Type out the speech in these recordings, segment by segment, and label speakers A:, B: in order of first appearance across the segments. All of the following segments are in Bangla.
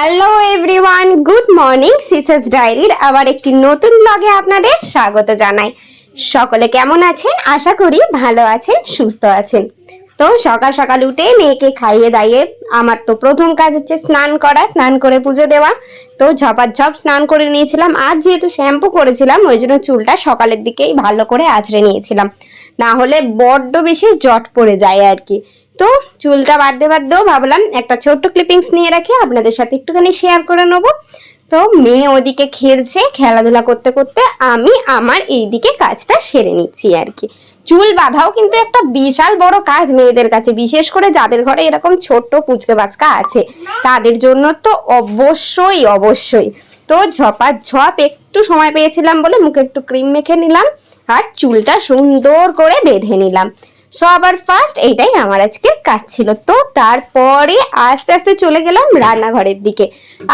A: হ্যালো এভরিওয়ান গুড মর্নিং সিসেস ডায়েরির আবার একটি নতুন ব্লগে আপনাদের স্বাগত জানাই। সকলে কেমন আছেন? আশা করি ভালো আছেন, সুস্থ আছেন। তো সকাল সকাল উঠে মেয়েকে খাইয়ে দাইয়ে আমার তো প্রথম কাজ হচ্ছে স্নান করা, স্নান করে পুজো দেওয়া। তো ঝপাঝপ স্নান করে নিয়েছিলাম। আজ যেহেতু শ্যাম্পু করেছিলাম, ওই জন্য চুলটা সকালের দিকেই ভালো করে আঁচড়ে নিয়েছিলাম। না হলে বড্ড বেশি জট পড়ে যায় আর কি। তো চুলটা বাদতে বাদতেও ভাবলাম একটা ছোট্ট ক্লিপিংস নিয়ে রাখি, আপনাদের সাথে একটুখানি শেয়ার করে নেব। তো মেয়ে ওদিকে খেলছে, খেলাধুলা করতে করতে আমি আমার এইদিকে কাজটা সেরে নিচ্ছি আর কি। চুল বাঁধাও কিন্তু একটা বিশাল বড় কাজ মেয়েদের কাছে, বিশেষ করে যাদের ঘরে এরকম ছোট্ট পুচকে বাচকা আছে, তাদের জন্য তো অবশ্যই অবশ্যই। তো ঝপা ঝপ একটু সময় পেয়েছিলাম বলে মুখে একটু ক্রিম মেখে নিলাম আর চুলটা সুন্দর করে বেঁধে নিলাম। সবার ফার্স্ট এইটাই আমার আজকের কাজ ছিল। তো তারপরে আস্তে আস্তে চলে গেলাম রান্নাঘরের দিকে।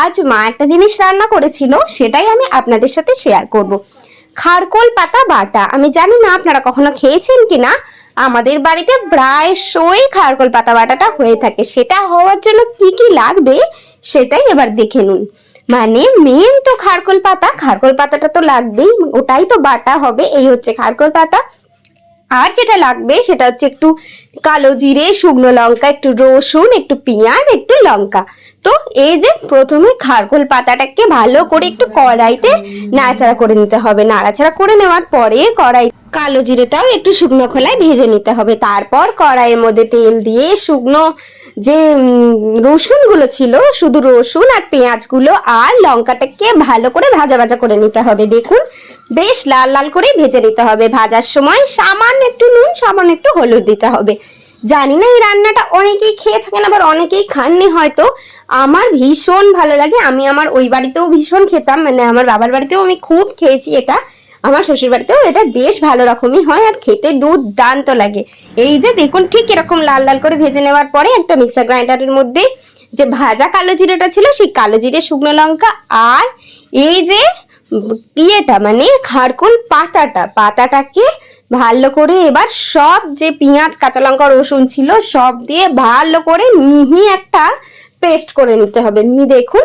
A: আজ মা একটা জিনিস রান্না করেছিল, সেটাই আমি আপনাদের সাথে শেয়ার করব। খারকোল পাতা বাটা, আমি জানি না আপনারা কখনো খেয়েছেন কিনা। আমাদের বাড়িতে প্রায়শই খারকোল পাতা বাটাটা হয়ে থাকে। সেটা হওয়ার জন্য কি কি লাগবে, সেটাই এবার দেখে নিন। মানে মেন তো খারকোল পাতা, খারকোল পাতাটা তো লাগবেই, ওটাই তো বাটা হবে, এই হচ্ছে খারকোল পাতা। আর যেটা লাগবে সেটা হচ্ছে একটু কালো জিরে, শুকনো লঙ্কা, একটু রসুন, একটু পেঁয়াজ, একটু লঙ্কা। তো এই যে প্রথমে খারকোল পাতাটাকে ভালো করে একটু কড়াইতে নাড়াচাড়া করে নিতে হবে। নাড়াচাড়া করে নেওয়ার পরে কড়াই কালো জিরেটাও একটু শুকনো খোলায় ভেজে নিতে হবে। তারপর কড়াইয়ের মধ্যে তেল দিয়ে শুকনো যে রসুনগুলো ছিল, শুধু রসুন আর পেঁয়াজগুলো আর লঙ্কাটাকে ভালো করে ভাজা ভাজা করে নিতে হবে। দেখুন, বেশ লাল লাল করে ভেজে নিতে হবে। ভাজার সময় সামান্য একটু নুন, সামান্য একটু হলুদ দিতে হবে। জানি না এই রান্নাটা অনেকেই খেয়ে থাকেন, আবার অনেকেই খাননি হয়তো। আমার ভীষণ ভালো লাগে। আমি আমার ওই বাড়িতেও ভীষণ খেতাম মানে আমার বাবার বাড়িতেও আমি খুব খেয়েছি এটা। আমার শ্বশুর বাড়িতেও এটা বেশ ভালো রকমই হয় আর খেতে দুর্দান্ত লাগে। এই যে দেখুন, ঠিক এরকম লাল লাল করে ভেজে নেওয়ার পরে একটা মিক্সার গ্রাইন্ডারের মধ্যে যে ভাজা কালো জিরেটা ছিল, সেই কালো জিরে, শুকনো লঙ্কা আর এই যে ইয়েটা মানে খারকুল পাতাটা, পাতাটাকে ভালো করে এবার সব যে পেঁয়াজ, কাঁচা লঙ্কা, রসুন ছিল, সব দিয়ে ভালো করে মিহি একটা পেস্ট করে নিতে হবে। দেখুন,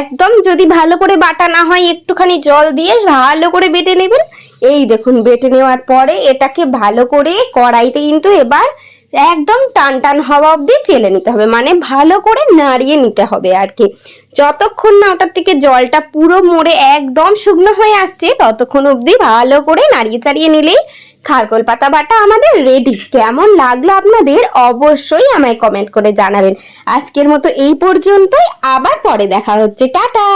A: একদম যদি ভালো করে বাটা না হয়, একটুখানি জল দিয়ে ভালো করে বেটে নেবেন। এই দেখুন, বেটে নেওয়ার পরে এটাকে ভালো করে কড়াইতে কিন্তু এবার একদম টান টান হওয়া অবধি চেলে নিতে হবে। মানে ভালো করে নাড়িয়ে নিতে হবে আর কি যতক্ষণ না ওটার থেকে জলটা পুরো মরে একদম শুকনো হয়ে আসছে, ততক্ষণ অবধি ভালো করে নাড়িয়ে চাড়িয়ে নিলেই খারকোল পাতা বাটা আমাদের রেডি কেমন লাগল আপনাদের অবশ্যই আমায় কমেন্ট করে জানাবেন। আজকের মতো এই পর্যন্তই, আবার পরে দেখা হচ্ছে। টাটা!